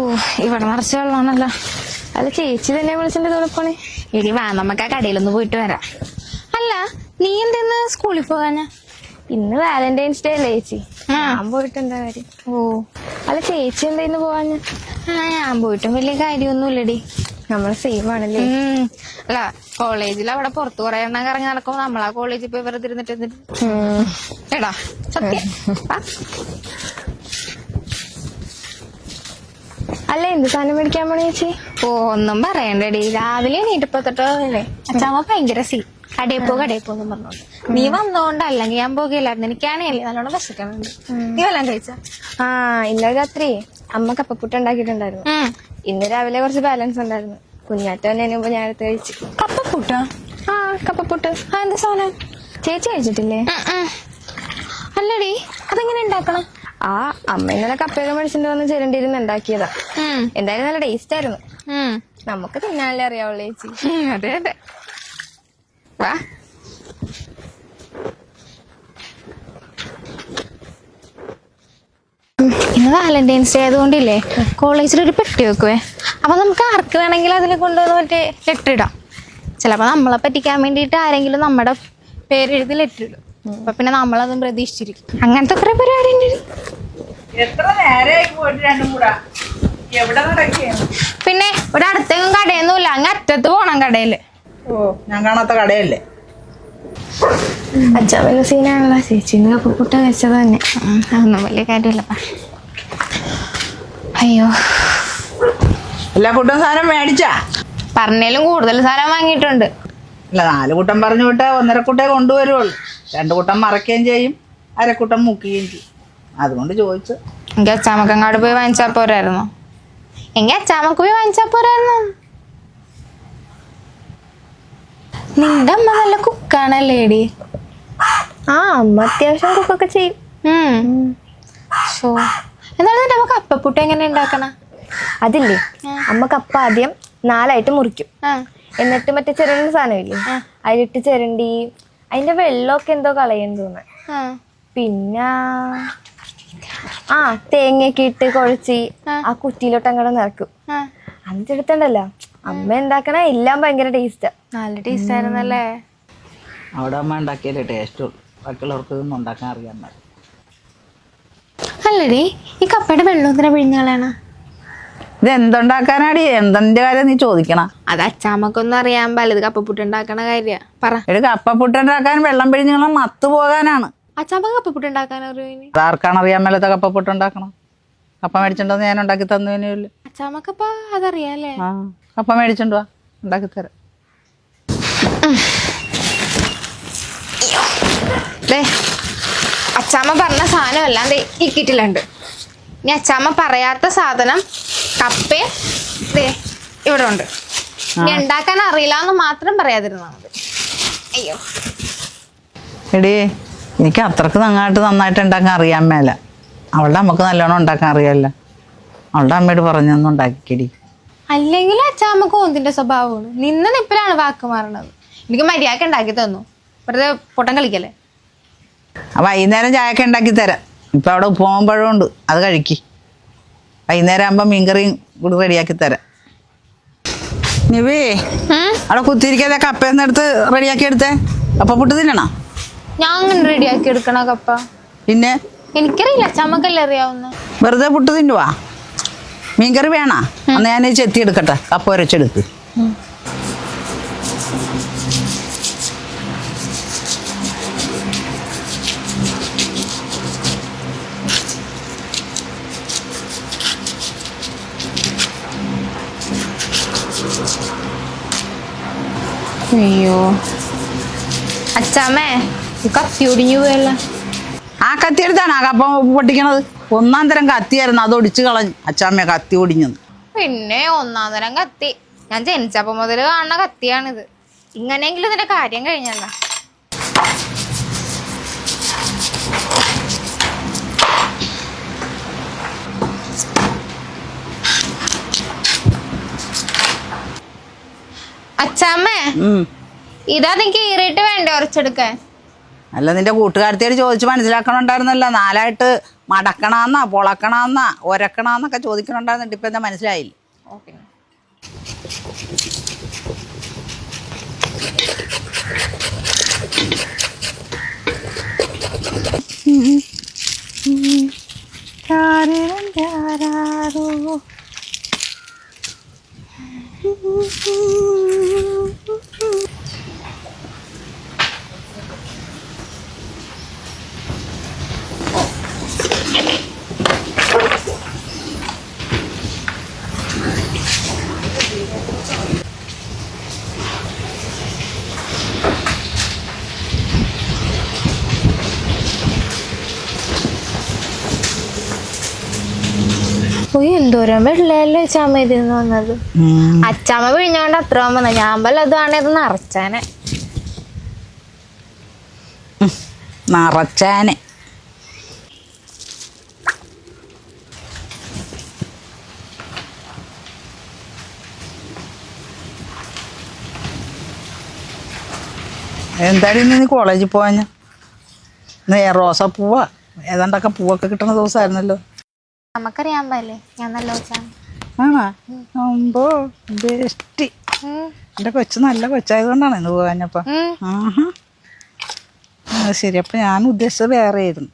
ഓ ഇവിടെ നിറച്ച വെള്ളമാണല്ലോ. അല്ല ചേച്ചി തന്നെ വിളിച്ചിട്ട് തുറപ്പണേ ഇനി വാ നമുക്ക് ആ കടയിലൊന്ന് പോയിട്ട് വരാം. അല്ല നീ എന്തെന്ന് സ്കൂളിൽ പോകാനാ ഇന്ന് വാലന്റൈൻസ് ഡേ അല്ലേ ചേച്ചി. ഞാൻ പോയിട്ട് എന്താ കാര്യം? ഓ. അല്ല ചേച്ചി എന്താ പോവാഞ്ഞ ആ ഞാൻ പോയിട്ടും വലിയ കാര്യമൊന്നുമില്ലടി. നമ്മൾ സെയിം ആണല്ലേ. അല്ല കോളേജിൽ അവിടെ പുറത്ത് കുറെ എണ്ണം കറങ്ങി നടക്കുമ്പോ നമ്മളാ കോളേജിൽ പോയി വെറുതെ ഇരുന്നിട്ട് എടാ സത്യം വാ. അല്ല എന്ത് സാധനം മേടിക്കാൻ പോണ ചേച്ചി? ഓ ഒന്നും പറയണ്ടടി. രാവിലെ എണീറ്റപ്പോ തൊട്ടല്ലേ അച്ഛാമ്മ ഭയങ്കര സി. കടയിൽ പോ കടയിൽ പോന്നും പറഞ്ഞോണ്ട്. നീ വന്നോണ്ടല്ലെങ്കിൽ ഞാൻ പോകില്ലായിരുന്നു എനിക്കാണെങ്കിൽ നല്ലോണം വിശക്കണുണ്ട്. നീ വല്ലതും കഴിച്ച? ആ ഇന്നലെ രാത്രി അമ്മ കപ്പപ്പുട്ട് ഉണ്ടാക്കിയിട്ടുണ്ടായിരുന്നു. ഇന്ന് രാവിലെ കുറച്ച് ബാലൻസ് ഉണ്ടായിരുന്നു. കുഞ്ഞാറ്റ വന്നതിന് ഞാൻ എടുത്ത് കഴിച്ചു. കപ്പപ്പുട്ടോ? ആ കപ്പപ്പുട്ട്. ആ എന്താ സാധനം? ചേച്ചി കഴിച്ചിട്ടില്ലേ? അല്ലടി അതെങ്ങനെ ഉണ്ടാക്കണം? ആ അമ്മ ഇന്നലെ കപ്പയൊക്കെ മേടിച്ചിട്ട് വന്ന് ചെരണ്ടിരുന്ന് ഉണ്ടാക്കിയതാ. എന്തായാലും നല്ല ടേസ്റ്റ് ആയിരുന്നു. നമുക്ക് തിന്നാനല്ലേ അറിയാവുള്ളൂ ചേച്ചി. അതെ അതെ. വാ. ഇന്ന് വാലന്റൈൻസ് ഡേ ആയതുകൊണ്ടില്ലേ കോളേജിൽ ഒരു പെട്ടി വെക്കുവേ. അപ്പൊ നമുക്ക് ആർക്ക് വേണമെങ്കിലും അതിൽ കൊണ്ടുവന്ന് മറ്റേ ലെറ്റർ ഇടാം. ചിലപ്പോ നമ്മളെ പറ്റിക്കാൻ വേണ്ടിട്ട് ആരെങ്കിലും നമ്മുടെ പേരെഴുതി ലെറ്റർ ഇടും. അപ്പൊ പിന്നെ നമ്മളതും പ്രതീക്ഷിച്ചിരിക്കും. അങ്ങനത്തെ കുറെ പരിപാടി ഉണ്ട്. എത്ര നേരമായി പോയിട്ട് രണ്ടും കൂടാ? എവിടെ നടക്കുകയാണ് പിന്നെ ഇവിടെ അടുത്തെങ്കിലും കടയൊന്നുമില്ല. അങ്ങ് അറ്റത്ത് പോണം കടയിൽ. ഓ ഞാൻ കാണാത്ത കടയല്ലേ? അച്ഛാമ്മ സീനാണല്ലോ. ചേച്ചിന്ന് കപ്പപ്പുട്ട വെച്ചത് തന്നെ. അതൊന്നും വലിയ കാര്യമില്ല. അയ്യോ. എല്ലാ കൂട്ടം സാധനം മേടിച്ചാ? പറഞ്ഞാലും കൂടുതൽ സാധനം വാങ്ങിയിട്ടുണ്ട്. അല്ല നാല് കൂട്ടം പറഞ്ഞു വിട്ടാ ഒന്നര കൂട്ടേ കൊണ്ടുവരുള്ളൂ. രണ്ട് കൂട്ടം മറക്കുകയും ചെയ്യും അരക്കൂട്ടം മുക്കുകയും ചെയ്യും. അതുകൊണ്ട് ചോദിച്ചു. എങ്കിൽ അച്ചാമ്മക്കങ്ങാട് പോയി വാങ്ങിച്ചാ പോരായിരുന്നു? എങ്കിൽ അച്ചാമ്മക്ക് പോയി വാങ്ങിച്ചാ പോരായിരുന്നു? നിന്റെ അമ്മ നല്ല കുക്കാണല്ലേടി? ആ അമ്മ അത്യാവശ്യം കുക്കൊക്കെ ചെയ്യും. ഷോ എന്നാലും നിന്റെ അമ്മ കപ്പപ്പുട്ട് എങ്ങനെ ഉണ്ടാക്കണ? അതില്ലേ? അമ്മ കപ്പ ആദ്യം നാലായിട്ട് മുറിക്കും. എന്നിട്ട് മറ്റേ ചിരണ്ട സാധനമില്ലേ? അതിലിട്ട് ചിരണ്ടി അതിന്റെ വെള്ളമൊക്കെ എന്തോ കളയെന്ന് തോന്നുന്നു. പിന്നെ ആ തേങ്ങയൊക്കെ ഇട്ട് കുഴച്ച് ആ. കുറ്റിയിലോട്ട് അങ്ങോട്ട് നിറക്കും എന്നിട്ട് എടുത്തണ്ടല്ലോ അമ്മ ഉണ്ടാക്കണ എല്ലാം ഭയങ്കര ടേസ്റ്റാ നല്ല ടേസ്റ്റ് ആയിരുന്നല്ലേ? അവിടെ അമ്മ ഉണ്ടാക്കിയല്ലേ ടേസ്റ്റ് ബാക്കിയുള്ളവർക്ക് ഇതൊന്നും ഉണ്ടാക്കാൻ അറിയാൻ അല്ലടി ഈ കപ്പയുടെ വെള്ളം എന്തിനാ പിഴിഞ്ഞാളാണ് ഇത് എന്തുണ്ടാക്കാനാടി എന്തിന്റെ കാര്യം നീ ചോദിക്കണ? അത് അച്ചാമ്മക്കൊന്നും അറിയാൻ പാടില്ല. ഇത് കപ്പപ്പുട്ട് ഉണ്ടാക്കണ കാര്യ. പറ. ഒരു കപ്പപ്പുട്ട് ഉണ്ടാക്കാൻ വെള്ളം പിഴിഞ്ഞാളാ മത്ത് പോകാനാണ്. അച്ചാമ്മ കപ്പപ്പുട്ട് ഉണ്ടാക്കാൻ അറിയുവിന് ആർക്കാണ് അറിയാൻ മേലത്തെ കപ്പപ്പുട്ട് ഉണ്ടാക്കണം കപ്പ മേടിച്ചിട്ടുണ്ടെന്ന് ഞാൻ ഉണ്ടാക്കി തന്നുവിനില്ല അച്ചാമ്മക്കപ്പ അതറിയാല്ലേ? ആ കപ്പ മേടിച്ചോണ്ട് വാ ഉണ്ടാക്കി തരാം. ദേ അച്ചാമ്മ പറഞ്ഞ സാധനം എല്ലാം ദേ ഈ കിറ്റിലുണ്ട് ഇനി അച്ചാമ്മ പറയാത്ത സാധനം കപ്പയും ദേ ഇവിടെ ഉണ്ട്. ഇനി ഉണ്ടാക്കാൻ അറിയില്ല എന്ന് മാത്രം പറയാതിരുന്നാ മതി. അയ്യോ. എടി എനിക്ക് അത്രയ്ക്ക് നന്നായിട്ട് നന്നായിട്ട് ഉണ്ടാക്കാൻ അറിയാൻ മേല. അവളുടെ അമ്മയ്ക്ക് നല്ലോണം ഉണ്ടാക്കാൻ അറിയാമല്ലോ അവളുടെ അമ്മയോട് പറഞ്ഞൊന്നും ഉണ്ടാക്കിക്കടി. അല്ലെങ്കിൽ അച്ചാമ്മക്ക് ഓന്തിന്റെ സ്വഭാവമാണ്. നിന്ന നിപ്പിലാണ് വാക്ക് മാറണത്. എനിക്ക് മര്യാദ ഉണ്ടാക്കി തന്നു. വെറുതെ പൊട്ടം കളിക്കല്ലേ? വൈകുന്നേരം ചായക്ക ഉണ്ടാക്കി തരാം. ഇപ്പം അവിടെ ഉപ്പുമാവും പഴവും ഉണ്ട്. അത് കഴിക്ക്. വൈകുന്നേരം ആകുമ്പോൾ മീൻകറിയും കൂടി റെഡിയാക്കി തരാം. നിവേ അവിടെ കുത്തിരിക്കാതെ കപ്പയെന്നെടുത്ത് റെഡിയാക്കി എടുത്തേ? അപ്പൊ പുട്ട് തിന്നണം? ഞാൻ അങ്ങനെ റെഡിയാക്കി എടുക്കണ കപ്പ. പിന്നെ? എനിക്കറിയില്ല ചമക്കല്ലേ അറിയാവുന്ന? വെറുതെ പുട്ട് തിന്നുവാ? മീൻകറി വേണ? അന്ന് ഞാൻ ചെത്തി എടുക്കട്ടെ കപ്പ ഉരച്ചെടുക്ക് അയ്യോ. അച്ചാമേ കത്തി ഒടിഞ്ഞു പോയല്ല? ആ കത്തി എടുത്താണ് ആ കപ്പ പൊട്ടിക്കണത്. ഒന്നാം തരം കത്തിയായിരുന്നു അത് ഒടിച്ചു കളഞ്ഞു. അച്ചാമ്മ കത്തി ഒടിഞ്ഞത്. പിന്നെ ഒന്നാം തരം കത്തി. ഞാൻ ജനിച്ചപ്പോ മുതൽ കാണുന്ന കത്തിയാണിത്. ഇങ്ങനെയെങ്കിലും ഇതിന്റെ കാര്യം കഴിഞ്ഞല്ല. അച്ചാമ്മ ഇതാ നിനക്ക് ഈറിയിട്ട് വേണ്ടേ? ഉറച്ചെടുക്കാൻ അല്ല നിന്റെ കൂട്ടുകാരത്തിയോട് ചോദിച്ച് മനസ്സിലാക്കണുണ്ടായിരുന്നല്ലോ. നാലായിട്ട് മടക്കണമെന്നാ പൊളക്കണമെന്നാ ഒരക്കണമെന്നൊക്കെ ചോദിക്കണുണ്ടായിരുന്നിട്ട് ഇപ്പം എന്താ മനസ്സിലായില്ല? ഓക്കെ. എന്തോരം വെള്ളയല്ലേ ചാമ ഇതിന്ന് വന്നത് അച്ചാമ്മ പിഴിഞ്ഞോണ്ട് അത്ര വന്ന ഞാൻ വല്ലതുമാണ് ഇത് നിറച്ചാനെ. നിറച്ചാനെ. എന്തായാലും ഇന്ന് നീ കോളേജിൽ പോവാഞ്ഞ? റോസാപ്പൂവാ ഏതാണ്ടൊക്കെ പൂവൊക്കെ കിട്ടുന്ന ദിവസമായിരുന്നല്ലോ നമുക്കറിയാൻ പാടില്ലേ? ഞാൻ നല്ല ആണോ? അമ്പോ ബെസ്റ്റി എന്റെ കൊച്ചു നല്ല കൊച്ചായതുകൊണ്ടാണ് ഇന്ന് പോകാഞ്ഞപ്പോ. അത് ശരി. അപ്പൊ ഞാൻ ഉദ്ദേശിച്ചത് വേറെ ആയിരുന്നു.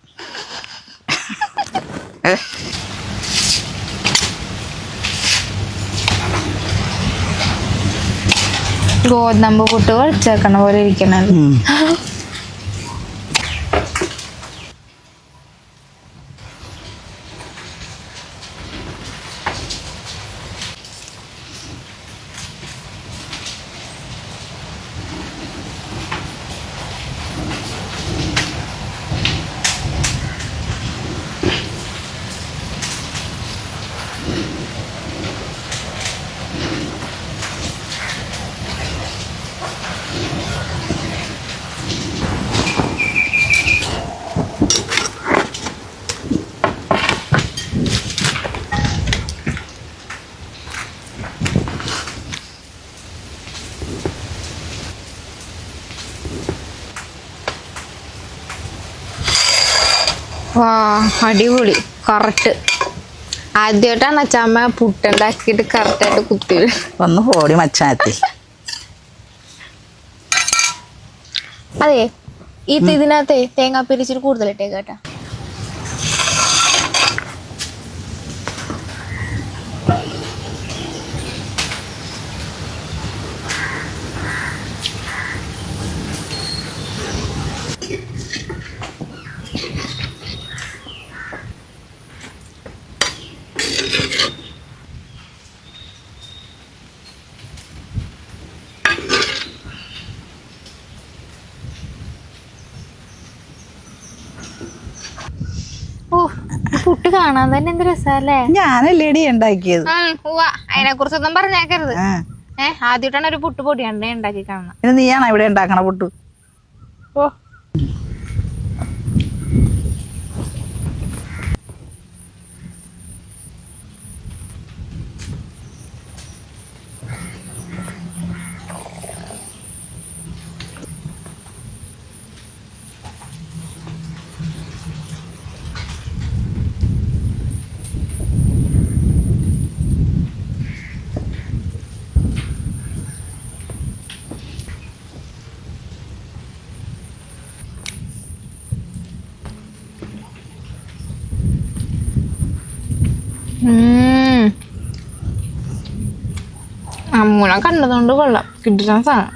ഗോതമ്പ് പുട്ട് കഴിച്ചേക്കണ പോലെ ഇരിക്കണല്ലോ വാ അടിപൊളി കറക്റ്റ് ആദ്യമായിട്ടാണ് അച്ചാമ്മ പുട്ടുണ്ടാക്കിയിട്ട് കറക്റ്റായിട്ട് കുത്തി ഒന്ന് പോടി മച്ചാത്തി അതെ ഈ ഇതിനകത്തെ തേങ്ങാപ്പീരി ഇച്ചിരി കാണാൻ തന്നെ എന്ത് രസല്ലേ? ഞാനല്ലേടി ഉണ്ടാക്കിയത്? അതിനെ കുറിച്ചൊന്നും പറഞ്ഞേക്കരുത്. ഏഹ് ആദ്യമായിട്ടാണ് ഒരു പുട്ട് പൊടിയാണ് ഉണ്ടാക്കി കാണുന്നത്. നീയാണോ ഇവിടെ ഉണ്ടാക്കണ പുട്ട്? ഓ അമ്മൂനെ കണ്ടതുകൊണ്ട് കൊള്ളാം കിട്ടുന്ന സാധനം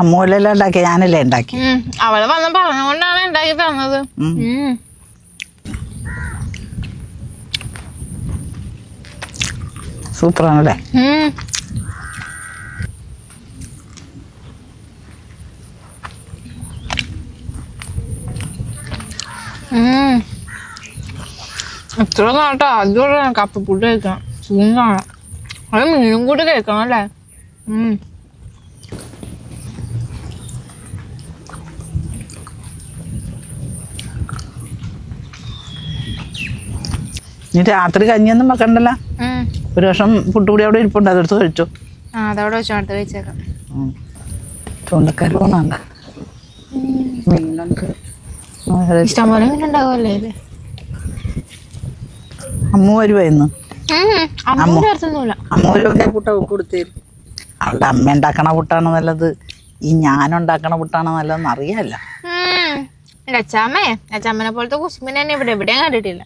അമ്മൂലല്ലേ ഉണ്ടാക്കി ഞാനല്ലേ ഉണ്ടാക്കി ഉം. അവൾ വന്ന് പറഞ്ഞുകൊണ്ടാണ് ഉണ്ടാക്കി തന്നത് ഉം. ഉം. സൂപ്പറാണല്ലേ ഉം. ഉം. എത്ര ഞാൻ ആദ്യമുള്ള കപ്പപ്പുട്ട് കഴിക്കണം ചൂന്നാണ് അത് മീനും കൂടി കഴിക്കണം അല്ലേ. ഇനി രാത്രി കഞ്ഞിയൊന്നും വെക്കണ്ടല്ലോ ഒരു വർഷം പുട്ടുകൂടി അവിടെ ഇരിപ്പുണ്ട് അതെടുത്ത് കഴിച്ചു? ആ വെച്ചു അടുത്ത് കഴിച്ചേക്കാം അതെ. ഇഷ്ടംപോലെ മീനുണ്ടാവുമല്ലേ ഇത്. അമ്മ അവളുടെ അമ്മ ഉണ്ടാക്കണ പുട്ടാണ് നല്ലത്. ഈ ഞാൻ ഉണ്ടാക്കണ പുട്ടാണ് നല്ലതെന്ന് അറിയാല്ല. അച്ചാമ്മേ അച്ചാമ്മനെ പോലത്തെ കുസുമ്പിനെ തന്നെ ഇവിടെ എവിടെയും കണ്ടിട്ടില്ല.